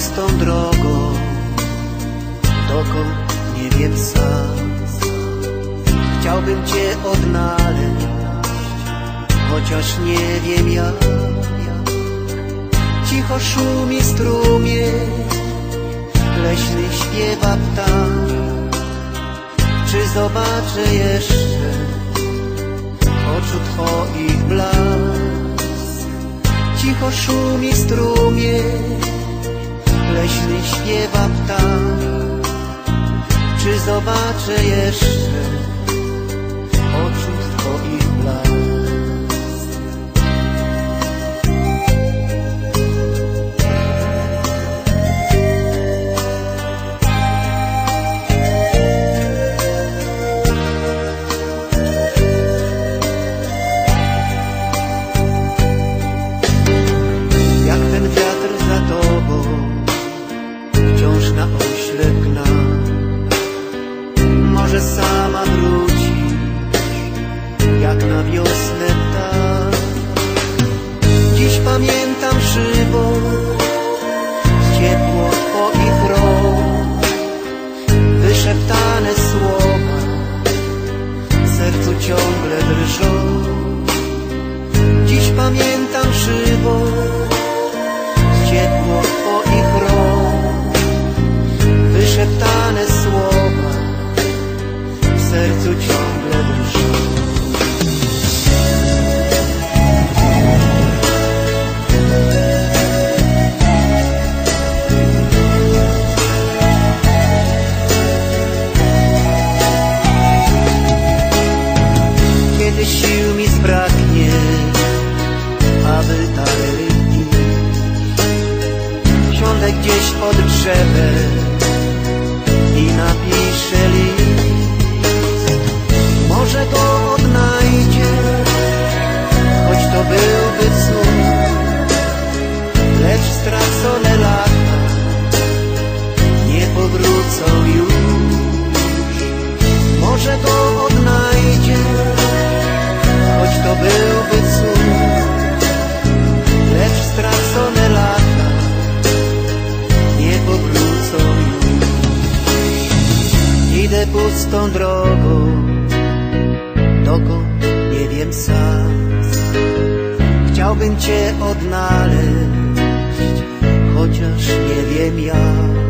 Pustą drogą, dokąd nie wiem sam. Chciałbym Cię odnaleźć, chociaż nie wiem jak. Cicho szumi strumień, leśny śpiewa ptak. Czy zobaczę jeszcze oczu Twoich blask? Cicho szumi strumień, leśny śpiewa ptak. Czy zobaczę jeszcze wciąż na ośle gna. Może sama wrócisz, jak na wiosnę zbraknie, aby iść, siądę gdzieś pod drzewem i napiszę list. Może go odnajdzie, choć to byłby cud, lecz stracone lata pustą drogą, dokąd nie wiem sam. Chciałbym Cię odnaleźć, chociaż nie wiem jak.